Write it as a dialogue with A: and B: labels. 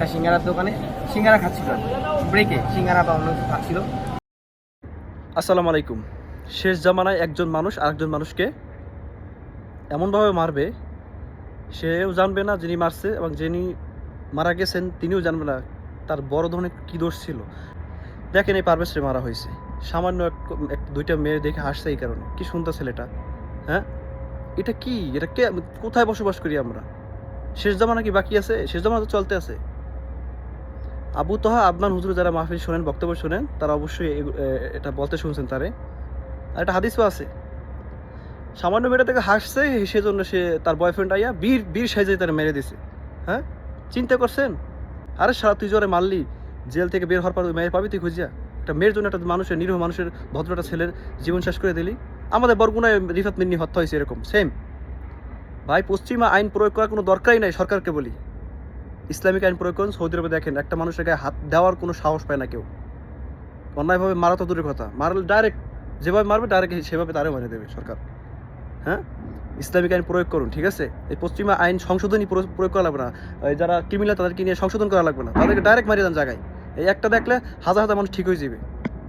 A: একটা সিঙ্গারার দোকানে সিঙ্গারা খাচ্ছিল। ব্রেকে সিঙ্গারা বা অন্য খাচ্ছিল।
B: আসসালামু আলাইকুম। শেষ জামানায় একজন মানুষ আরেকজন মানুষকে এমনভাবে মারবে, সেও জানবে না যিনি মারছে এবং যিনি মারা গেছেন তিনিও জানবে না তার বড় ধরনের কী দোষ ছিল। দেখেন এই পারভেজরে মারা হয়েছে। সামান্য এক এক- দুইটা মেয়ে দেখে হাসছে এই কারণে। কি সুন্দর ছেলেটা? হ্যাঁ? এটা কি? এটা কে? কোথায় বসবাস করি আমরা? শেষ জামানা কি বাকি আছে? শেষ জামানা তো চলতে আছে। আবু তোহা আদনান হুজুর যারা মাহফিল শোনেন, বক্তব্য শোনেন, তারা অবশ্যই এটা বলতে শুনছেন তারে। আর একটা হাদিসও আছে। সামান্য মেয়েটা থেকে হাসছে, সেজন্য সে তার বয়ফ্রেন্ড আইয়া বীর বীর সাইজে তারা মেরে দিছে। হ্যাঁ? চিন্তা করছেন? আরে সারা তুই জোরে মারলি, জেল থেকে বের হওয়ার পর মেয়ের পাবি তুই খুঁজিয়া? একটা মেয়ের জন্য একটা মানুষের, নিরীহ মানুষের, ভদ্রটা ছেলের জীবন শেষ করে দিলি? আমাদের বরগুনায় রিফাত মিন্নি হত্যা হয়েছে এরকম সেম ভাই, পশ্চিমা আইন প্রয়োগ করার কোনো দরকারই নাই সরকারকে বলি। ইসলামিক আইন প্রয়োগ করেন সৌদি আরবে দেখেন, একটা মানুষের গায়ে হাত দেওয়ার কোনো সাহস পায় না কেউ। অন্যায়ভাবে মারা তো দূরের কথা। মারলে ডাইরেক্ট যেভাবে মারবে ডাইরেক্ট সেভাবে তারও মারিয়ে দেবে সরকার। হ্যাঁ? ইসলামিক আইন প্রয়োগ করুন, ঠিক আছে? এই পশ্চিমা আইন সংশোধনী প্রয়োগ করা লাগবে না। যারা ক্রিমিনাল তাদেরকে নিয়ে সংশোধন করা লাগবে না। তাদেরকে ডাইরেক্ট মারিয়ে দেন জায়গায়। এই একটা দেখলে হাজার হাজার মানুষ ঠিক হয়ে যাবে।